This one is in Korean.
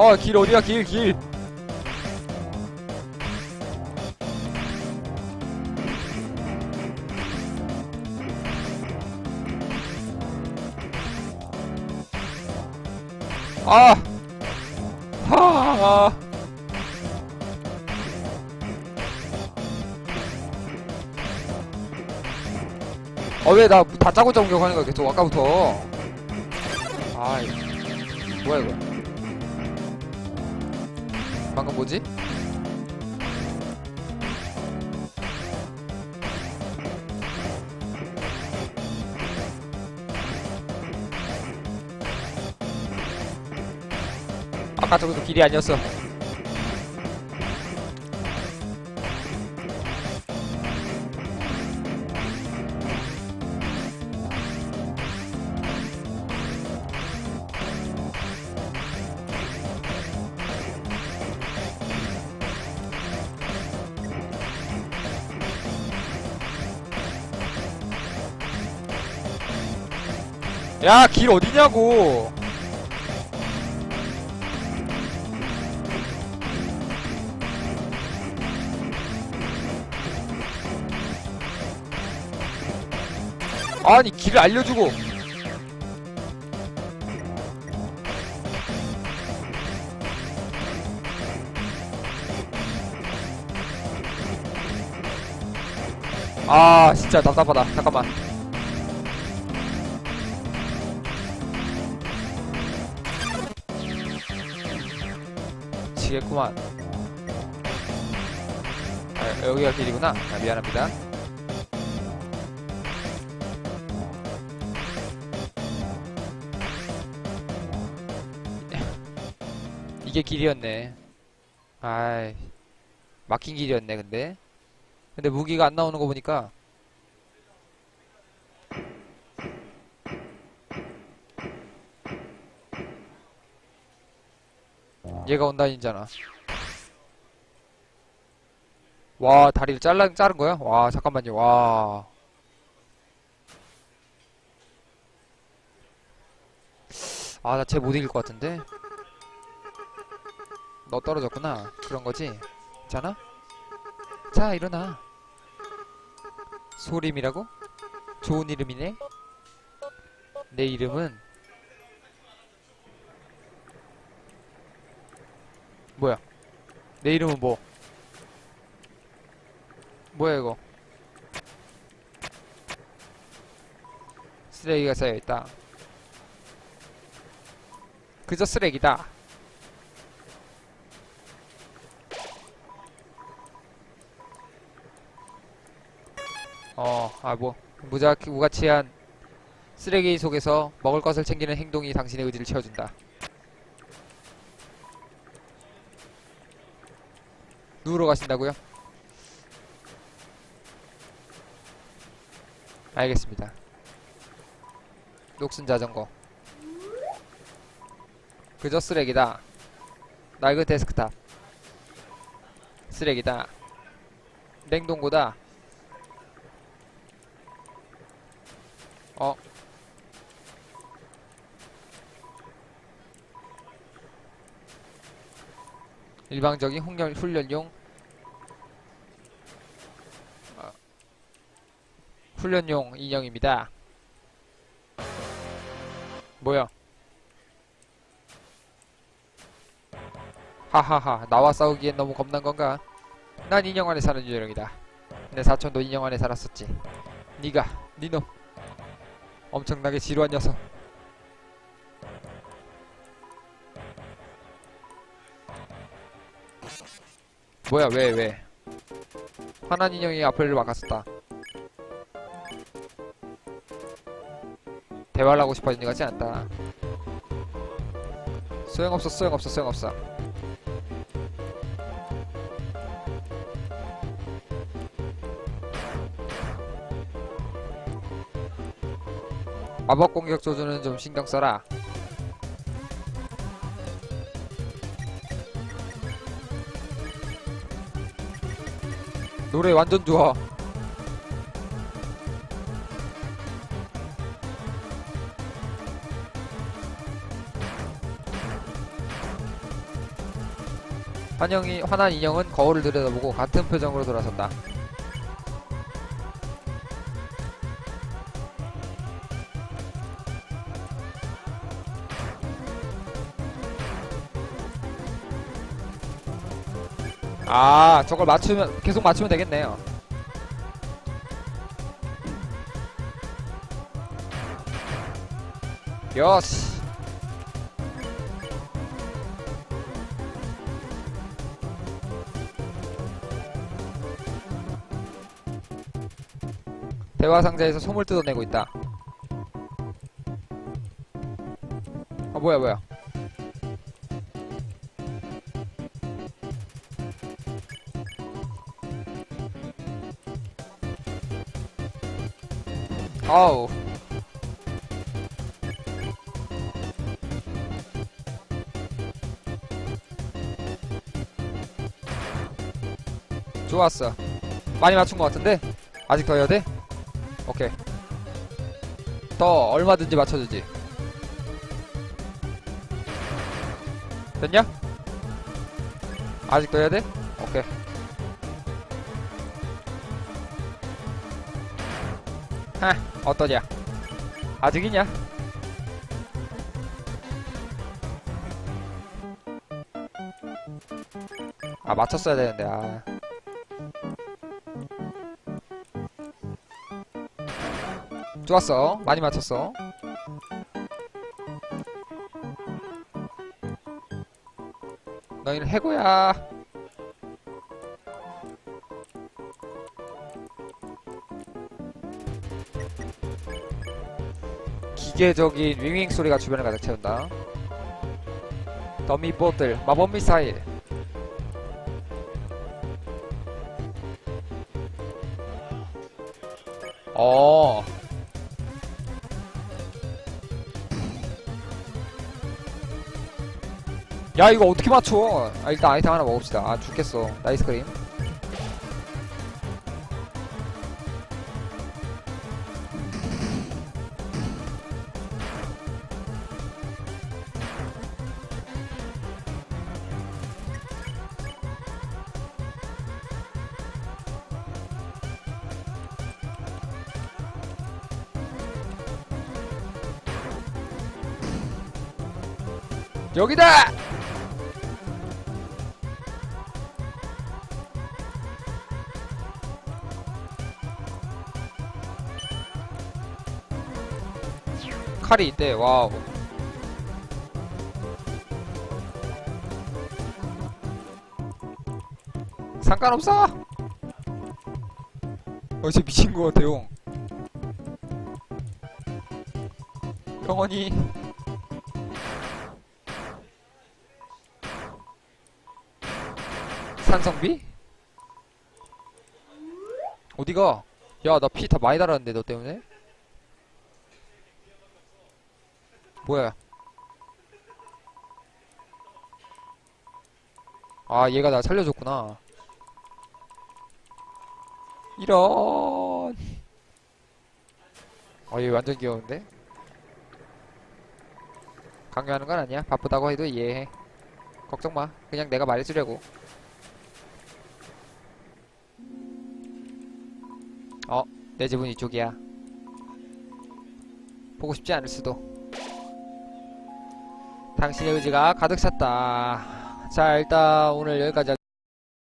어, 길 어디야, 길, 길. 아! 하! 어, 왜나 다짜고짜 공격하는 거야, 계속, 아까부터. 아이, 뭐야, 이거. 방금 뭐지? 아까 저것도 길이 아니었어. 야, 길 어디냐고! 아니, 길을 알려주고! 아, 진짜 답답하다. 잠깐만. 미치겠구만. 아, 여기가 길이구나. 아, 미안합니다. 이게 길이었네. 아이, 막힌 길이었네, 근데. 근데 무기가 안 나오는 거 보니까. 얘가 온다인잖아. 와, 다리를 잘라, 자른 거야? 와, 잠깐만요. 와. 아, 나 쟤 못 이길 것 같은데? 너 떨어졌구나. 그런 거지? 괜찮아? 자, 일어나. 소림이라고? 좋은 이름이네? 내 이름은 뭐야? 내 이름은 뭐? 뭐야 이거? 쓰레기가 쌓여있다. 그저 쓰레기다. 어, 아 뭐, 무자, 무가치한 쓰레기 속에서 먹을 것을 챙기는 행동이 당신의 의지를 채워준다. 누우러 가신다고요? 알겠습니다. 녹슨 자전거. 그저 쓰레기다. 낡은 데스크탑. 쓰레기다. 냉동고다. 어. 일방적인 훈련, 훈련용 훈련용 인형입니다. 뭐야? 하하하, 나와 싸우기엔 너무 겁난 건가? 난 인형 안에 사는 유령이다. 내 사촌도 인형 안에 살았었지. 니가, 니놈. 엄청나게 지루한 녀석. 뭐야, 왜, 왜? 화난 인형이 앞을 막았었다. 대화를 하고 싶어진 것 같지 않다. 소용없어, 소용없어, 소용없어. 마법 공격 조준은 좀 신경 써라. 노래 완전 좋아. 환영이 화난 인형은 거울을 들여다보고 같은 표정으로 돌아섰다. 아, 저걸 맞추면 계속 맞추면 되겠네요. 요시. 대화 상자에서 솜을 뜯어내고 있다. 아 뭐야 뭐야? 아우. 좋았어. 많이 맞춘 것 같은데? 아직 더 해야 돼? 오케이. 더 얼마든지 맞춰주지. 됐냐? 아직 더 해야 돼? 오케이. 하, 어떠냐? 아직이냐? 아, 맞췄어야 되는데, 아. 좋았어. 많이 맞췄어. 너희는 해고야. 기계적인 윙윙 소리가 주변을 가득 채운다. 더미 보틀, 마법 미사일. 어. 야 이거 어떻게 맞춰? 아 일단 아이템 하나 먹읍시다. 아 죽겠어. 나이스 크림. 여기다! 칼이 있대, 와우. 상관없어! 어, 쟤 미친 거 같아, 형. 영원히. 산성비? 어디가? 야, 나 피 다 많이 달았는데, 너 때문에? 뭐야? 아, 얘가 나 살려줬구나. 이런. 어, 얘 완전 귀여운데? 강요하는 건 아니야. 바쁘다고 해도 이해해. 걱정 마. 그냥 내가 말해주려고. 어, 내 집은 이쪽이야. 보고 싶지 않을 수도. 당신의 의지가 가득 찼다. 자, 일단 오늘 여기까지.